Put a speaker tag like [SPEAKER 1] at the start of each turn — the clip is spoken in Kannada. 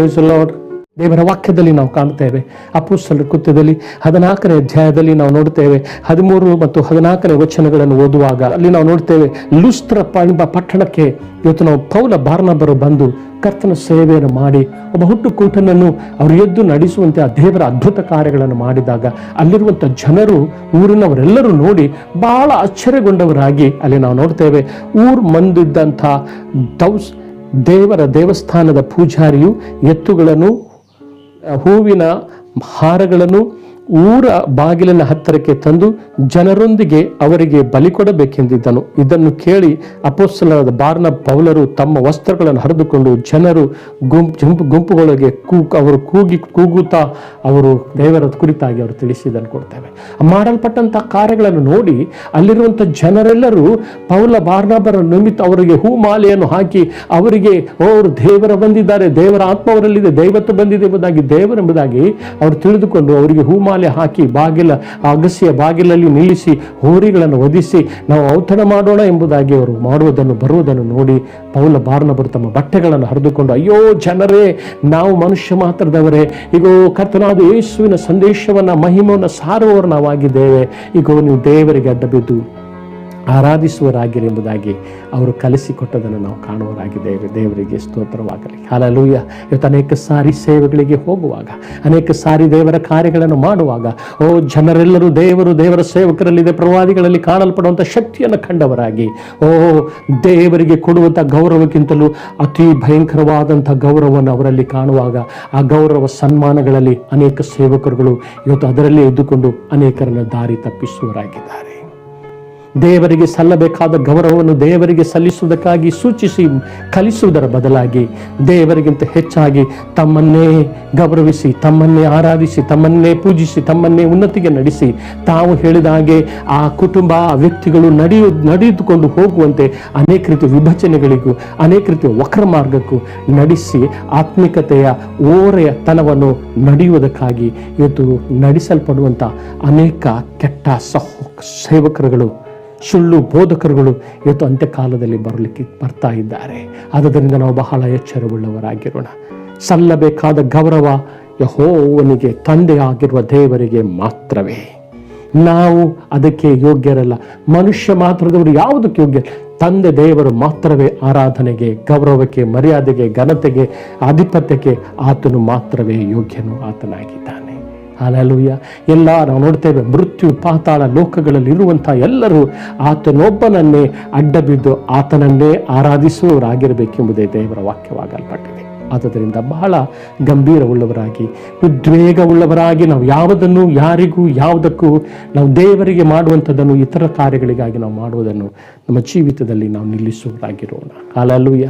[SPEAKER 1] Praise the ದೇವರ ವಾಕ್ಯದಲ್ಲಿ ನಾವು ಕಾಣುತ್ತೇವೆ. ಅಪುಸ್ತಲರ ಕೃತ್ಯದಲ್ಲಿ ಹದಿನಾಲ್ಕನೇ ಅಧ್ಯಾಯದಲ್ಲಿ ನಾವು ನೋಡ್ತೇವೆ ಹದಿಮೂರು ಮತ್ತು ಹದಿನಾಲ್ಕನೇ ವಚನಗಳನ್ನು ಓದುವಾಗ ಅಲ್ಲಿ ನಾವು ನೋಡ್ತೇವೆ ಲುಸ್ತ್ರ ಎಂಬ ಪಟ್ಟಣಕ್ಕೆ ಇವತ್ತು ನಾವು ಪೌಲ ಬಾರ್ನಬ್ಬರು ಬಂದು ಕರ್ತನ ಸೇವೆಯನ್ನು ಮಾಡಿ, ಒಬ್ಬ ಹುಟ್ಟು ಕೂಟನನ್ನು ಅವರು ಎದ್ದು ನಡೆಸುವಂತೆ ಆ ದೇವರ ಅದ್ಭುತ ಕಾರ್ಯಗಳನ್ನು ಮಾಡಿದಾಗ ಅಲ್ಲಿರುವಂಥ ಜನರು, ಊರಿನವರೆಲ್ಲರೂ ನೋಡಿ ಬಹಳ ಆಶ್ಚರ್ಯಗೊಂಡವರಾಗಿ ಅಲ್ಲಿ ನಾವು ನೋಡ್ತೇವೆ ಊರ್ ಮಂದಿದ್ದಂಥ ದೌಸ್ ದೇವರ ದೇವಸ್ಥಾನದ ಪೂಜಾರಿಯು ಎತ್ತುಗಳನ್ನು ಹೂವಿನ ಹಾರಗಳನ್ನು ಊರ ಬಾಗಿಲಿನ ಹತ್ತಿರಕ್ಕೆ ತಂದು ಜನರೊಂದಿಗೆ ಅವರಿಗೆ ಬಲಿ ಕೊಡಬೇಕೆಂದಿದ್ದನು. ಇದನ್ನು ಕೇಳಿ ಅಪೋಸ್ತಲರಾದ ಬಾರ್ನ ಪೌಲರು ತಮ್ಮ ವಸ್ತ್ರಗಳನ್ನು ಹರಿದುಕೊಂಡು ಜನರು ಗುಂಪು ಗುಂಪು, ಗುಂಪುಗಳಿಗೆ ಕೂ, ಅವರು ಕೂಗಿ, ಕೂಗುತ್ತಾ ಅವರು ದೇವರ ಕುರಿತಾಗಿ ಅವರು ತಿಳಿಸಿದನ್ನು ಕೊಡ್ತೇವೆ. ಮಾಡಲ್ಪಟ್ಟಂತಹ ಕಾರ್ಯಗಳನ್ನು ನೋಡಿ ಅಲ್ಲಿರುವಂಥ ಜನರೆಲ್ಲರೂ ಪೌಲ ಬಾರ್ನಾಬರ ನಿಮಿತ್ತ ಅವರಿಗೆ ಹೂ ಮಾಲೆಯನ್ನು ಹಾಕಿ ಅವರಿಗೆ ಅವರು ದೇವರ ಬಂದಿದ್ದಾರೆ, ದೇವರ ಆತ್ಮ ಅವರಲ್ಲಿದೆ ದೈವತ್ವ ಬಂದಿದೆ ಎಂಬುದಾಗಿ, ದೇವರೆಂಬುದಾಗಿ ಅವರು ತಿಳಿದುಕೊಂಡು ಅವರಿಗೆ ಹೂಮಾಲೆ ಹಾಕಿ, ಬಾಗಿಲ, ಅಗಸಿಯ ಬಾಗಿಲಲ್ಲಿ ನಿಲ್ಲಿಸಿ, ಹೋರಿಗಳನ್ನು ವಧಿಸಿ ನಾವು ಔತಣ ಮಾಡೋಣ ಎಂಬುದಾಗಿ ಅವರು ಮಾಡುವುದನ್ನು, ಬರುವುದನ್ನು ನೋಡಿ ಪೌಲ ಬಾರ್ನಬರು ತಮ್ಮ ಬಟ್ಟೆಗಳನ್ನು ಹರಿದುಕೊಂಡು, ಅಯ್ಯೋ ಜನರೇ, ನಾವು ಮನುಷ್ಯ ಮಾತ್ರದವರೇ. ಈಗ ಕರ್ತನಾದ ಯೇಸುವಿನ ಸಂದೇಶವನ್ನ, ಮಹಿಮವನ್ನು ಸಾರುವವರು ನಾವಾಗಿದ್ದೇವೆ ಈಗ ನೀವು ದೇವರಿಗೆ ಅಡ್ಡ ಬಿದ್ದು ಆರಾಧಿಸುವರಾಗಿರಿ ಎಂಬುದಾಗಿ ಅವರು ಕಲಿಸಿಕೊಟ್ಟದನ್ನು ನಾವು ಕಾಣುವರಾಗಿದ್ದೇವೆ ದೇವರಿಗೆ ಸ್ತೋತ್ರವಾಗಲಿ. ಹಾಲಲೂಯ ಇವತ್ತು ಅನೇಕ ಸಾರಿ ಸೇವೆಗಳಿಗೆ ಹೋಗುವಾಗ, ಅನೇಕ ಸಾರಿ ದೇವರ ಕಾರ್ಯಗಳನ್ನು ಮಾಡುವಾಗ, ಓ ಜನರೆಲ್ಲರೂ ದೇವರು, ದೇವರ ಸೇವಕರಲ್ಲಿದೆ, ಪ್ರವಾದಿಗಳಲ್ಲಿ ಕಾಣಲ್ಪಡುವಂಥ ಶಕ್ತಿಯನ್ನು ಕಂಡವರಾಗಿ, ಓ ದೇವರಿಗೆ ಕೊಡುವಂಥ ಗೌರವಕ್ಕಿಂತಲೂ ಅತಿ ಭಯಂಕರವಾದಂಥ ಗೌರವವನ್ನು ಅವರಲ್ಲಿ ಕಾಣುವಾಗ, ಆ ಗೌರವ ಸನ್ಮಾನಗಳಲ್ಲಿ ಅನೇಕ ಸೇವಕರುಗಳು ಇವತ್ತು ಅದರಲ್ಲೇ ಇದ್ದುಕೊಂಡು ಅನೇಕರನ್ನು ದಾರಿ ತಪ್ಪಿಸುವರಾಗಿದ್ದಾರೆ ದೇವರಿಗೆ ಸಲ್ಲಬೇಕಾದ ಗೌರವವನ್ನು ದೇವರಿಗೆ ಸಲ್ಲಿಸುವುದಕ್ಕಾಗಿ ಸೂಚಿಸಿ ಕಲಿಸುವುದರ ಬದಲಾಗಿ ದೇವರಿಗಿಂತ ಹೆಚ್ಚಾಗಿ ತಮ್ಮನ್ನೇ ಗೌರವಿಸಿ, ತಮ್ಮನ್ನೇ ಆರಾಧಿಸಿ, ತಮ್ಮನ್ನೇ ಪೂಜಿಸಿ, ತಮ್ಮನ್ನೇ ಉನ್ನತಿಗೆ ನಡೆಸಿ. ತಾವು ಹೇಳಿದ ಹಾಗೆ ಆ ಕುಟುಂಬ, ಆ ವ್ಯಕ್ತಿಗಳು ನಡೆಯು, ನಡೆದುಕೊಂಡು ಹೋಗುವಂತೆ ಅನೇಕ ರೀತಿಯ ವಿಭಜನೆಗಳಿಗೂ ಅನೇಕ ರೀತಿಯ ವಕ್ರ ಮಾರ್ಗಕ್ಕೂ ನಡೆಸಿ ಆತ್ಮಿಕತೆಯ ಓರೆಯ ತನವನ್ನು ನಡೆಯುವುದಕ್ಕಾಗಿ ಇವತ್ತು ನಡೆಸಲ್ಪಡುವಂಥ ಅನೇಕ ಕೆಟ್ಟ ಸಹ, ಸೇವಕರುಗಳು ಸುಳ್ಳು ಬೋಧಕರುಗಳು ಇವತ್ತು ಅಂತ್ಯಕಾಲದಲ್ಲಿ ಬರಲಿಕ್ಕೆ ಬರ್ತಾ ಇದ್ದಾರೆ. ಆದ್ದರಿಂದ ನಾವು ಬಹಳ ಎಚ್ಚರವುಳ್ಳವರಾಗಿರೋಣ. ಸಲ್ಲಬೇಕಾದ ಗೌರವ ಯಹೋವನಿಗೆ, ತಂದೆಯಾಗಿರುವ ದೇವರಿಗೆ ಮಾತ್ರವೇ. ನಾವು ಅದಕ್ಕೆ ಯೋಗ್ಯರಲ್ಲ. ಮನುಷ್ಯ ಮಾತ್ರದವರು ಯಾವುದಕ್ಕೆ ಯೋಗ್ಯ? ತಂದೆ ದೇವರು ಮಾತ್ರವೇ ಆರಾಧನೆಗೆ, ಗೌರವಕ್ಕೆ, ಮರ್ಯಾದೆಗೆ, ಘನತೆಗೆ, ಆಧಿಪತ್ಯಕ್ಕೆ ಆತನು ಮಾತ್ರವೇ ಯೋಗ್ಯನು ಆತನಾಗಿದ್ದಾನೆ. ಹಾಲೆಲೂಯ. ಎಲ್ಲ ನಾವು ನೋಡ್ತೇವೆ ಮೃತ್ಯು ಪಾತಾಳ ಲೋಕಗಳಲ್ಲಿ ಇರುವಂಥ ಎಲ್ಲರೂ ಆತನೊಬ್ಬನನ್ನೇ ಅಡ್ಡಬಿದ್ದು ಆತನನ್ನೇ ಆರಾಧಿಸುವವರಾಗಿರಬೇಕೆಂಬುದೇ ದೇವರ ವಾಕ್ಯವಾಗಲ್ಪಟ್ಟಿದೆ. ಆದ್ದರಿಂದ ಬಹಳ ಗಂಭೀರವುಳ್ಳವರಾಗಿ, ಉದ್ವೇಗವುಳ್ಳವರಾಗಿ ನಾವು ಯಾವುದನ್ನು, ಯಾರಿಗೂ, ಯಾವುದಕ್ಕೂ ನಾವು ದೇವರಿಗೆ ಮಾಡುವಂಥದ್ದನ್ನು, ಇತರ ಕಾರ್ಯಗಳಿಗಾಗಿ ನಾವು ಮಾಡುವುದನ್ನು ನಮ್ಮ ಜೀವಿತದಲ್ಲಿ ನಾವು ನಿಲ್ಲಿಸುವುದಾಗಿರೋಣ ಹಾಲೆಲೂಯ.